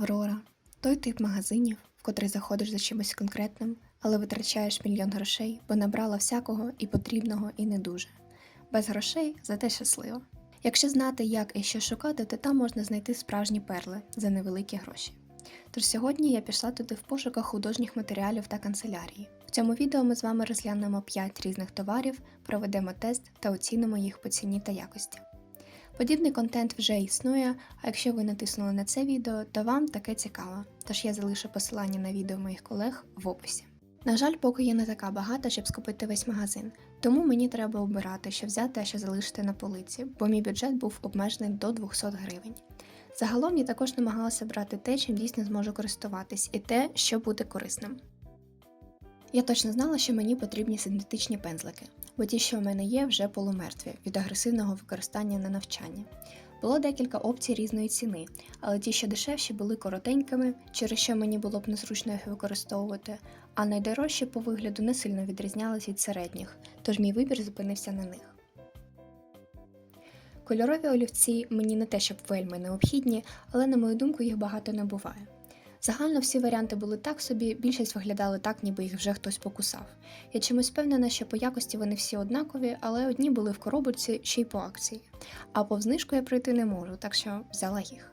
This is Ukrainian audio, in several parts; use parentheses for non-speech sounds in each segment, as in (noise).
Аврора той тип магазинів, в котрий заходиш за чимось конкретним, але витрачаєш мільйон грошей, бо набрала всякого і потрібного, і не дуже. Без грошей, зате щасливо. Якщо знати, як і що шукати, то там можна знайти справжні перли за невеликі гроші. Тож сьогодні я пішла туди в пошуках художніх матеріалів та канцелярії. В цьому відео ми з вами розглянемо 5 різних товарів, проведемо тест та оцінимо їх по ціні та якості. Подібний контент вже існує, а якщо ви натиснули на це відео, то вам таке цікаво, тож я залишу посилання на відео моїх колег в описі. На жаль, поки я не така багата, щоб скупити весь магазин, тому мені треба обирати, що взяти, а що залишити на полиці, бо мій бюджет був обмежений до 200 гривень. Загалом я також намагалася брати те, чим дійсно зможу користуватись, і те, що буде корисним. Я точно знала, що мені потрібні синтетичні пензлики, бо ті, що в мене є, вже полумертві від агресивного використання на навчання. Було декілька опцій різної ціни, але ті, що дешевші, були коротенькими, через що мені було б незручно їх використовувати, а найдорожчі по вигляду не сильно відрізнялись від середніх, тож мій вибір зупинився на них. Кольорові олівці мені не те, щоб вельми необхідні, але на мою думку їх багато не буває. Загально всі варіанти були так собі, більшість виглядали так, ніби їх вже хтось покусав. Я чимось впевнена, що по якості вони всі однакові, але одні були в коробочці ще й по акції. А по знижку я пройти не можу, так що взяла їх.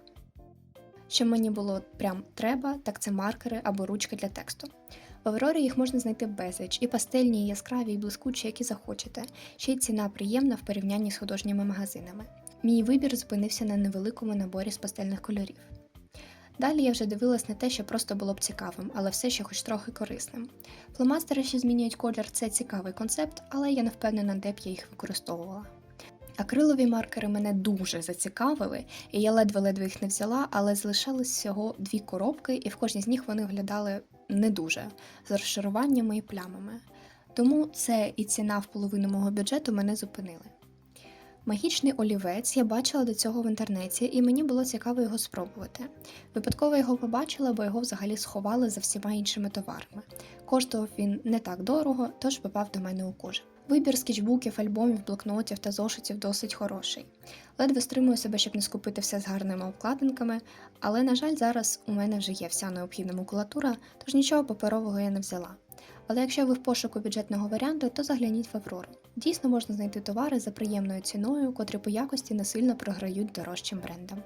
Що мені було прям треба, так це маркери або ручки для тексту. В Аврорі їх можна знайти безліч, і пастельні, і яскраві, і блискучі, які захочете. Ще й ціна приємна в порівнянні з художніми магазинами. Мій вибір зупинився на невеликому наборі з пастельних кольорів. Далі я вже дивилась на те, що просто було б цікавим, але все ще хоч трохи корисним. Фломастери, що змінюють колір, це цікавий концепт, але я не впевнена, де б я їх використовувала. Акрилові маркери мене дуже зацікавили, і я ледве-ледве їх не взяла, але залишалось всього дві коробки, і в кожній з них вони виглядали не дуже з розшаруваннями і плямами. Тому це і ціна в половину мого бюджету мене зупинили. Магічний олівець я бачила до цього в інтернеті, і мені було цікаво його спробувати. Випадково його побачила, бо його взагалі сховали за всіма іншими товарами. Коштував він не так дорого, тож попав до мене у кожу. Вибір скетчбуків, альбомів, блокнотів та зошитів досить хороший. Ледве стримую себе, щоб не скупити все з гарними обкладинками, але, на жаль, зараз у мене вже є вся необхідна макулатура, тож нічого паперового я не взяла. Але якщо ви в пошуку бюджетного варіанту, то загляніть в Аврору. Дійсно можна знайти товари за приємною ціною, котрі по якості не сильно програють дорожчим брендам.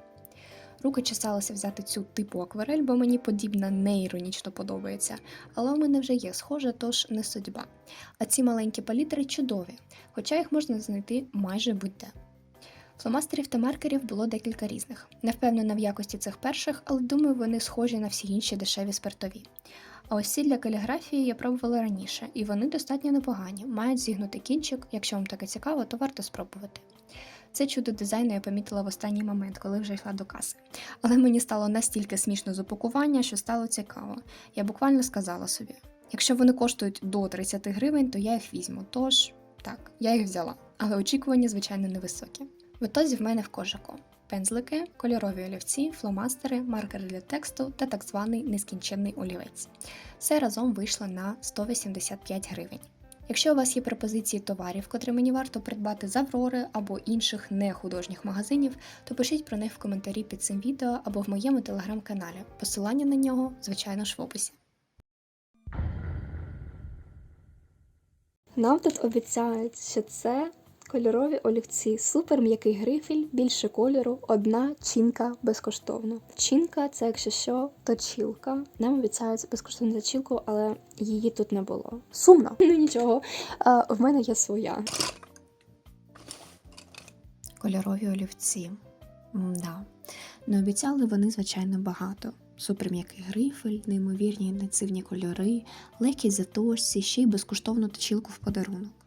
Руки чесалися взяти цю типу акварель, бо мені подібна не іронічно подобається, але у мене вже є схожа, тож не судьба. А ці маленькі палітри чудові, хоча їх можна знайти майже будь-де. Фломастерів та маркерів було декілька різних. Не впевнена в якості цих перших, але думаю, вони схожі на всі інші дешеві спиртові. А ось ці для каліграфії я пробувала раніше, і вони достатньо непогані, мають зігнути кінчик, якщо вам таке цікаво, то варто спробувати. Це чудо дизайну я помітила в останній момент, коли вже йшла до каси. Але мені стало настільки смішно з упакування, що стало цікаво. Я буквально сказала собі: якщо вони коштують до 30 гривень, то я їх візьму. Тож так, я їх взяла, але очікування, звичайно, невисокі. В ітозі в мене в кожаку пензлики, кольорові олівці, фломастери, маркери для тексту та так званий нескінченний олівець. Все разом вийшло на 185 гривень. Якщо у вас є пропозиції товарів, котрі мені варто придбати з Аврори або інших нехудожніх магазинів, то пишіть про них в коментарі під цим відео або в моєму телеграм-каналі. Посилання на нього, звичайно ж, в описі. Нам тут обіцяють, що це кольорові олівці, супер м'який грифель, більше кольору, одна чинка безкоштовно. Чинка це, якщо що, точілка. Нам обіцяють безкоштовну точілку, але її тут не було. Сумно, (laughs) ну нічого. А, в мене є своя. Кольорові олівці. Да. Не обіцяли вони, звичайно, багато. Суперм'який грифель, неймовірні інтенсивні кольори, легкість заточці, ще й безкоштовну точілку в подарунок.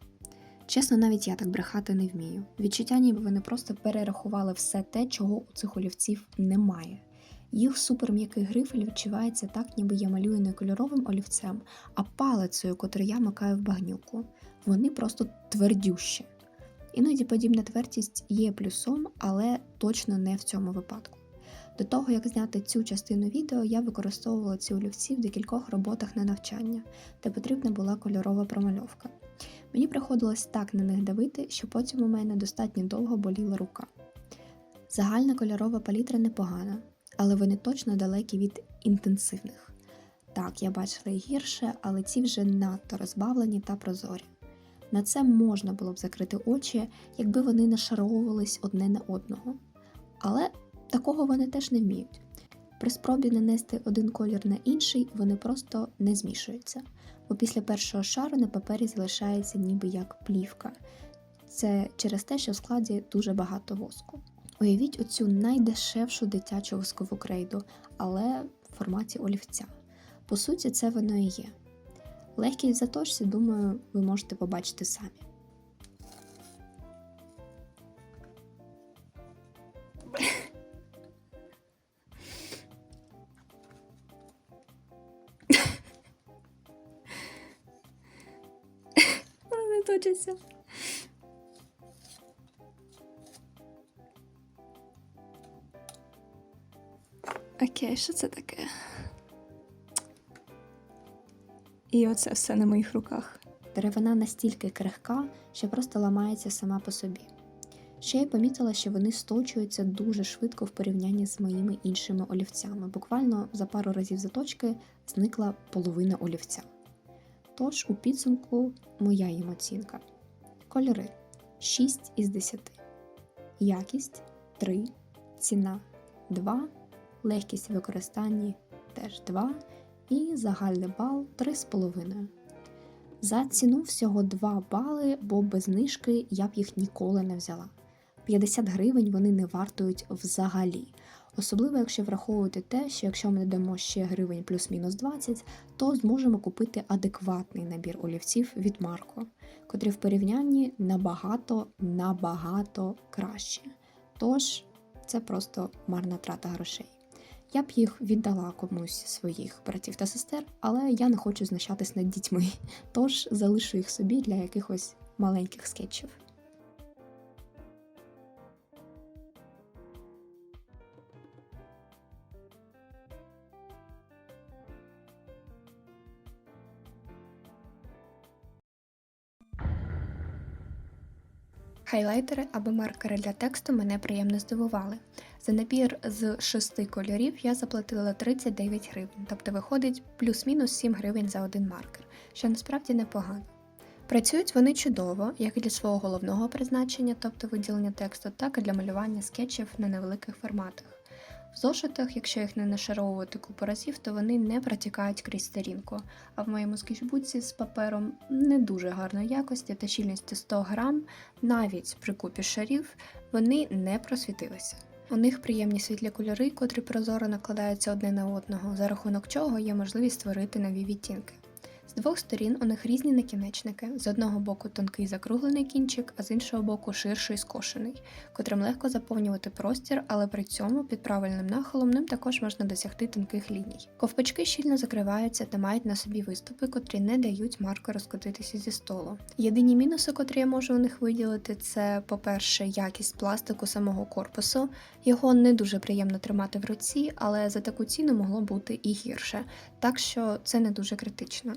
Чесно, навіть я так брехати не вмію. Відчуття, ніби вони просто перерахували все те, чого у цих олівців немає. Їх суперм'який грифель відчувається так, ніби я малюю не кольоровим олівцем, а палицею, котру я макаю в багнюку. Вони просто твердющі. Іноді подібна твердість є плюсом, але точно не в цьому випадку. До того, як зняти цю частину відео, я використовувала ці олівці в декількох роботах на навчання, де потрібна була кольорова промальовка. Мені приходилось так на них давити, що потім у мене достатньо довго боліла рука. Загальна кольорова палітра непогана, але вони точно далекі від інтенсивних. Так, я бачила і гірше, але ці вже надто розбавлені та прозорі. На це можна було б закрити очі, якби вони нашаровувались одне на одного. Але такого вони теж не вміють. При спробі нанести один колір на інший вони просто не змішуються, бо після першого шару на папері залишається ніби як плівка. Це через те, що в складі дуже багато воску. Уявіть оцю найдешевшу дитячу воскову крейду, але в форматі олівця. По суті, це воно і є. Легкість в заточці, думаю, ви можете побачити самі. Не. Окей, що це таке? І оце все на моїх руках. Деревина настільки крихка, що просто ламається сама по собі. Ще я помітила, що вони сточуються дуже швидко в порівнянні з моїми іншими олівцями. Буквально за пару разів заточки зникла половина олівця. Тож у підсумку моя їм оцінка. Кольори 6 із 10. Якість 3. Ціна 2. Легкість в використанні теж 2 і загальний бал 3,5. За ціну всього 2 бали, бо без знижки я б їх ніколи не взяла. 50 гривень вони не вартують взагалі. Особливо, якщо враховувати те, що якщо ми додамо ще гривень плюс-мінус 20, то зможемо купити адекватний набір олівців від Марко, котрі в порівнянні набагато набагато краще. Тож це просто марна трата грошей. Я б їх віддала комусь своїх братів та сестер, але я не хочу знущатись над дітьми, тож залишу їх собі для якихось маленьких скетчів. Хайлайтери або маркери для тексту мене приємно здивували. За набір з шести кольорів я заплатила 39 гривень, тобто виходить плюс-мінус 7 гривень за один маркер, що насправді непогано. Працюють вони чудово, як і для свого головного призначення, тобто виділення тексту, так і для малювання скетчів на невеликих форматах. В зошитах, якщо їх не нашаровувати купу разів, то вони не протікають крізь сторінку, а в моєму скетчбуці з папером не дуже гарної якості та щільністю 100 грам, навіть при купі шарів, вони не просвітилися. У них приємні світлі кольори, котрі прозоро накладаються одне на одного, за рахунок чого є можливість створити нові відтінки. З двох сторін у них різні накінечники. З одного боку тонкий закруглений кінчик, а з іншого боку ширший скошений, котрим легко заповнювати простір, але при цьому під правильним нахилом ним також можна досягти тонких ліній. Ковпачки щільно закриваються та мають на собі виступи, котрі не дають марку розкотитися зі столу. Єдині мінуси, котрі я можу у них виділити, це, по-перше, якість пластику самого корпусу. Його не дуже приємно тримати в руці, але за таку ціну могло бути і гірше, так що це не дуже критично.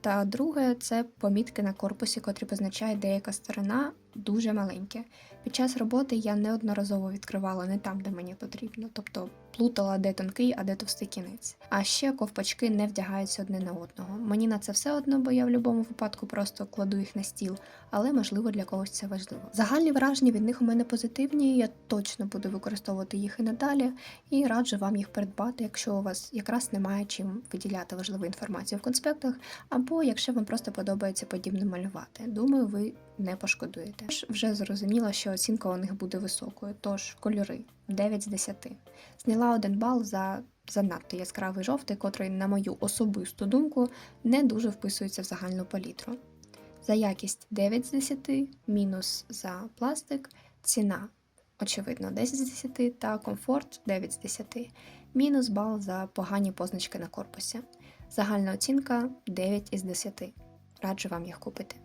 Та друге це помітки на корпусі, котрі позначає деяка сторона дуже маленькі. Під час роботи я неодноразово відкривала не там, де мені потрібно, тобто плутала, де тонкий, а де товстий кінець. А ще ковпачки не вдягаються одне на одного. Мені на це все одно, бо я в будь-якому випадку просто кладу їх на стіл, але можливо для когось це важливо. Загальні враження від них у мене позитивні. Я точно буду використовувати їх і надалі, і раджу вам їх придбати, якщо у вас якраз немає чим виділяти важливу інформацію в конспектах, або якщо вам просто подобається подібне малювати. Думаю, ви не пошкодуєте. Тож Вже зрозуміло, що оцінка у них буде високою, тож кольори 9 з 10. Зняла один бал за занадто яскравий жовтий, котрий, на мою особисту думку, не дуже вписується в загальну палітру. За якість 9 з 10, мінус за пластик, ціна, очевидно, 10 з 10 та комфорт 9 з 10, мінус бал за погані позначки на корпусі. Загальна оцінка 9 із 10. Раджу вам їх купити.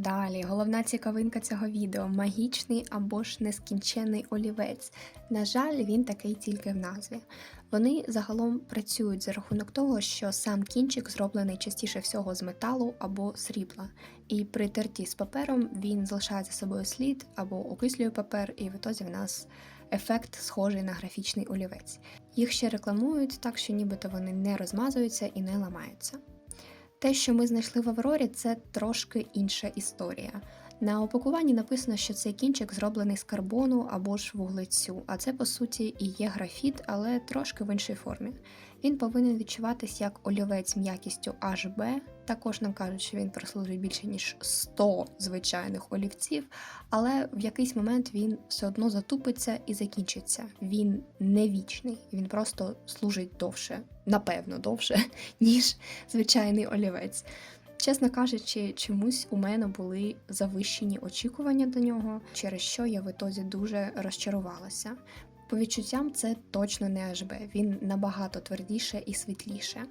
Далі, головна цікавинка цього відео магічний або ж нескінчений олівець. На жаль, він такий тільки в назві. Вони загалом працюють за рахунок того, що сам кінчик зроблений частіше всього з металу або срібла, і при терті з папером він залишає за собою слід або окислює папер, і в ітозі в нас ефект схожий на графічний олівець. Їх ще рекламують так, що нібито вони не розмазуються і не ламаються. Те, що ми знайшли в Аврорі, це трошки інша історія. На опакуванні написано, що цей кінчик зроблений з карбону або ж вуглецю, а це по суті і є графіт, але трошки в іншій формі. Він повинен відчуватись як олівець м'якістю HB. Також нам кажуть, що він прослужить більше ніж 100 звичайних олівців, але в якийсь момент він все одно затупиться і закінчиться. Він не вічний, він просто служить довше, напевно, довше, (laughs) ніж звичайний олівець. Чесно кажучи, чомусь у мене були завищені очікування до нього, через що я в ітозі дуже розчарувалася. По відчуттям це точно не HB, він набагато твердіше і світліше.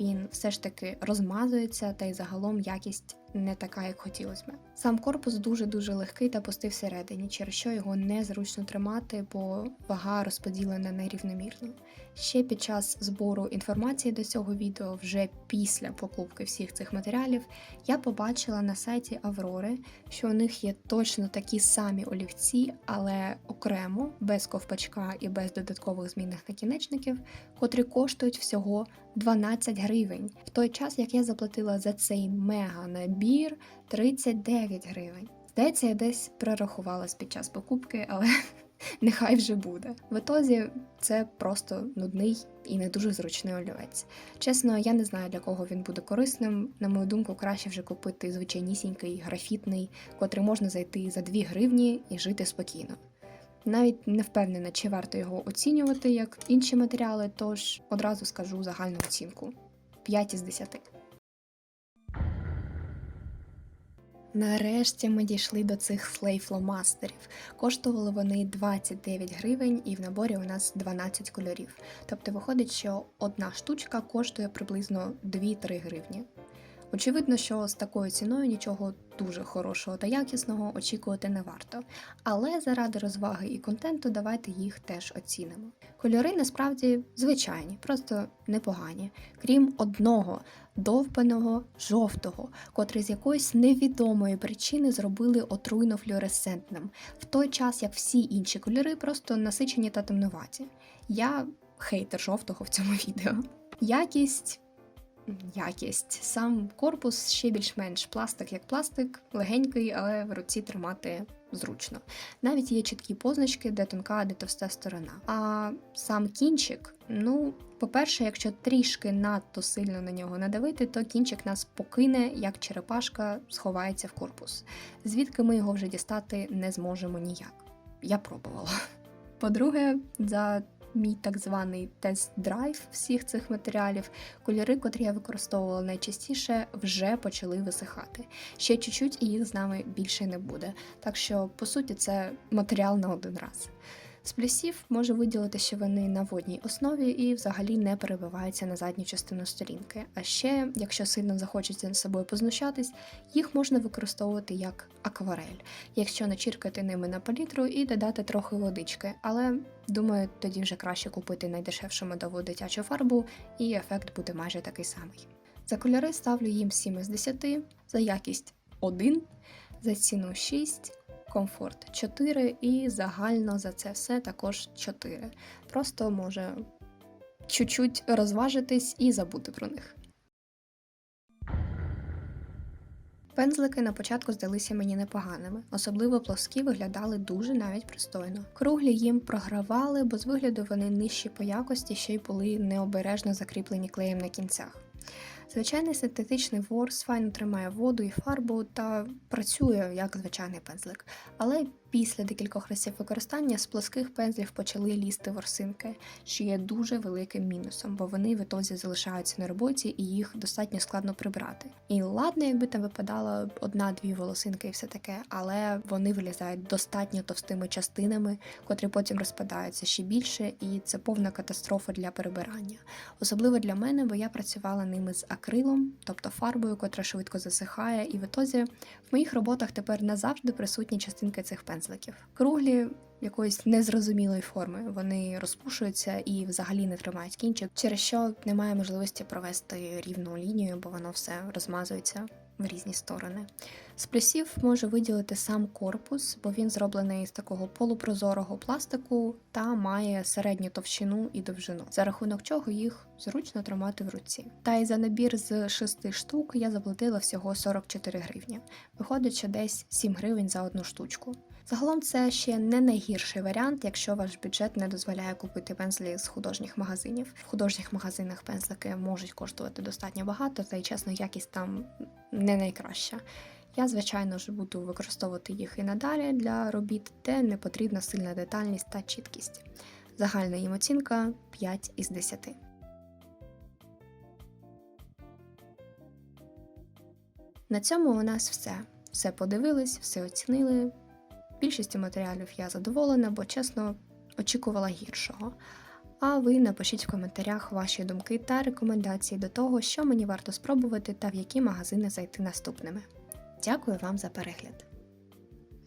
Він все ж таки розмазується, та й загалом якість не така, як хотілося б. Сам корпус дуже-дуже легкий та пустий всередині, через що його незручно тримати, бо вага розподілена нерівномірно. Ще під час збору інформації до цього відео, вже після покупки всіх цих матеріалів, я побачила на сайті Аврори, що у них є точно такі самі олівці, але окремо, без ковпачка і без додаткових змінних накінечників, котрі коштують всього 12 гривень, в той час як я заплатила за цей мега набір 39 гривень. Здається, я десь прорахувалась під час покупки, але (laughs) нехай вже буде. В ітозі це просто нудний і не дуже зручний олівець. Чесно, я не знаю для кого він буде корисним. На мою думку, краще вже купити звичайнісінький графітний, котрий можна зайти за 2 гривні і жити спокійно. Навіть не впевнена, чи варто його оцінювати як інші матеріали, тож одразу скажу загальну оцінку 5 із 10. Нарешті ми дійшли до цих слейфломастерів. Коштували вони 29 гривень, і в наборі у нас 12 кольорів. Тобто виходить, що одна штучка коштує приблизно 2-3 гривні. Очевидно, що з такою ціною нічого дуже хорошого та якісного очікувати не варто. Але заради розваги і контенту давайте їх теж оцінимо. Кольори насправді звичайні, просто непогані, крім одного довбаного жовтого, котрий з якоїсь невідомої причини зробили отруйно флюоресцентним, в той час як всі інші кольори просто насичені та темнуваті. Я хейтер жовтого в цьому (laughs) відео. Якість якість. Сам корпус ще більш-менш пластик як пластик, легенький, але в руці тримати зручно. Навіть є чіткі позначки, де тонка, де товста сторона. А сам кінчик, ну, по-перше, якщо трішки надто сильно на нього надавити, то кінчик нас покине, як черепашка сховається в корпус. Звідки ми його вже дістати не зможемо ніяк. Я пробувала. По-друге, за мій так званий тест-драйв всіх цих матеріалів, кольори, котрі я використовувала найчастіше, вже почали висихати. Ще чуть-чуть і їх з нами більше не буде. Так що, по суті, це матеріал на один раз. З плюсів можу виділити, що вони на водній основі і взагалі не перебиваються на задню частину сторінки. А ще, якщо сильно захочеться з собою познущатись, їх можна використовувати як акварель, якщо начіркати ними на палітру і додати трохи водички. Але думаю, тоді вже краще купити найдешевшу медову дитячу фарбу, і ефект буде майже такий самий. За кольори ставлю їм 7 із 10, за якість 1, за ціну 6 комфорт 4 і загально за це все також 4. Просто може чуть-чуть розважитись і забути про них. Пензлики на початку здалися мені непоганими, особливо плоскі виглядали дуже навіть пристойно. Круглі їм програвали, бо з вигляду вони нижчі по якості ще й були необережно закріплені клеєм на кінцях. Звичайний синтетичний ворс файно тримає воду і фарбу та працює як звичайний пензлик. Але Після декількох разів використання з плоских пензлів почали лізти ворсинки, що є дуже великим мінусом, бо вони в ітозі залишаються на роботі і їх достатньо складно прибрати. І ладно, якби там випадала одна-дві волосинки і все таке, але вони вилізають достатньо товстими частинами, котрі потім розпадаються ще більше, і це повна катастрофа для перебирання. Особливо для мене, бо я працювала ними з акрилом, тобто фарбою, котра швидко засихає, і в ітозі в моїх роботах тепер назавжди присутні частинки цих пензликів. Круглі якоїсь незрозумілої форми. Вони розпушуються і взагалі не тримають кінчик, через що немає можливості провести рівну лінію, бо воно все розмазується в різні сторони. З плюсів можу виділити сам корпус, бо він зроблений з такого полупрозорого пластику та має середню товщину і довжину, за рахунок чого їх зручно тримати в руці. Та й за набір з 6 штук я заплатила всього 44 гривні. Виходить, що десь 7 гривень за одну штучку. Загалом це ще не найгірший варіант, якщо ваш бюджет не дозволяє купити пензлі з художніх магазинів. В художніх магазинах пензлики можуть коштувати достатньо багато, та й чесно, якість там не найкраща. Я, звичайно ж, буду використовувати їх і надалі для робіт, де не потрібна сильна детальність та чіткість. Загальна їм оцінка 5 із 10. На цьому у нас все. Все подивились, все оцінили. Більшістю матеріалів я задоволена, бо чесно очікувала гіршого. А ви напишіть в коментарях ваші думки та рекомендації до того, що мені варто спробувати та в які магазини зайти наступними. Дякую вам за перегляд!